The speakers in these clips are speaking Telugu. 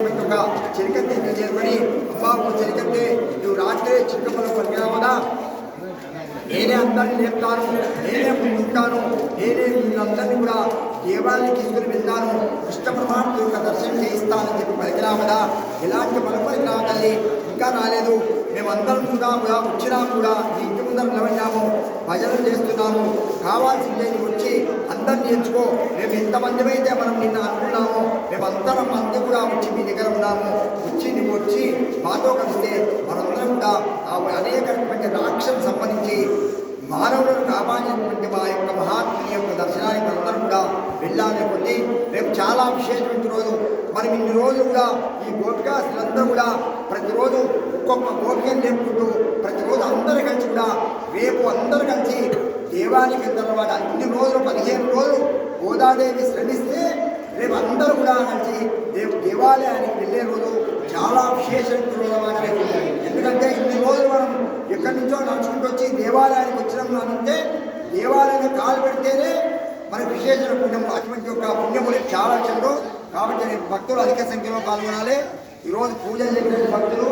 ఒక చిరికత్తి చేరుకొని అమ్మాపు చిరికత్తి నువ్వు రాత్రి చిరుకమ్మలో పలికినామదా నేనే అందరిని లేపుతాను నేనే ముందుంటాను నేనే మీరందరినీ కూడా దేవాలయం తీసుకుని వెళ్తాను కృష్ణ పరమాత్మ యొక్క దర్శనం చేయిస్తానని చెప్పి పలికినామదా ఎలాంటి మనం పలికినాము తల్లి ఇంకా రాలేదు. మేమందరం కూడా కూడా వచ్చినా కూడా నీ ఇంటి ముందర నిలబడినాము భజనలు చేస్తున్నాము. కావాల్సిందే అర్థం వచ్చి ఎంచుకో మేము ఎంతమంది అయితే మనం నిన్న అనుకున్నామో మేమందరం మంది కూడా వచ్చి మీ దగ్గర ఉన్నాము. వచ్చి నువ్వు వచ్చి మాతో కలిస్తే మనందరం కూడా ఆ అనేకటువంటి రాక్షకు సంబంధించి మానవులను కాపాడినటువంటి మా యొక్క మహాత్ముని యొక్క దర్శనానికి మనందరం కూడా వెళ్ళాలి కొద్ది రేపు చాలా విశేషమైన రోజు. మనం ఇన్ని రోజులు కూడా ఈ గోపికాసులందరూ కూడా ప్రతిరోజు ఒక్కొక్క గోపికను లేపుకుంటూ ప్రతిరోజు అందరూ కలిసి కూడా రేపు అందరూ కలిసి దేవానికి తర్వాత ఇన్ని అన్ని రోజులు పదిహేను రోజులు గోదాదేవి శ్రమిస్తే రేపు అందరూ కూడా నుంచి దేవు దేవాలయానికి వెళ్ళే రోజు చాలా విశేషమైన రోజు రేపు. ఎందుకంటే ఇన్ని రోజులు మనం ఎక్కడి నుంచో నడుచుకుంటూ వచ్చి దేవాలయానికి వచ్చినాం అంటే దేవాలయానికి కాలు పెడితేనే మన విశేషమైన పుణ్యము అటువంటి యొక్క పుణ్యములు చాలా చెడు కాబట్టి భక్తులు అధిక సంఖ్యలో పాల్గొనాలి. ఈరోజు పూజలు చేసిన భక్తులు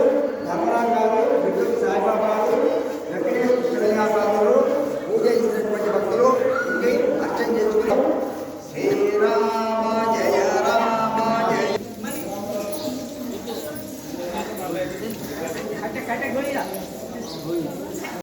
改改，可以了，可以。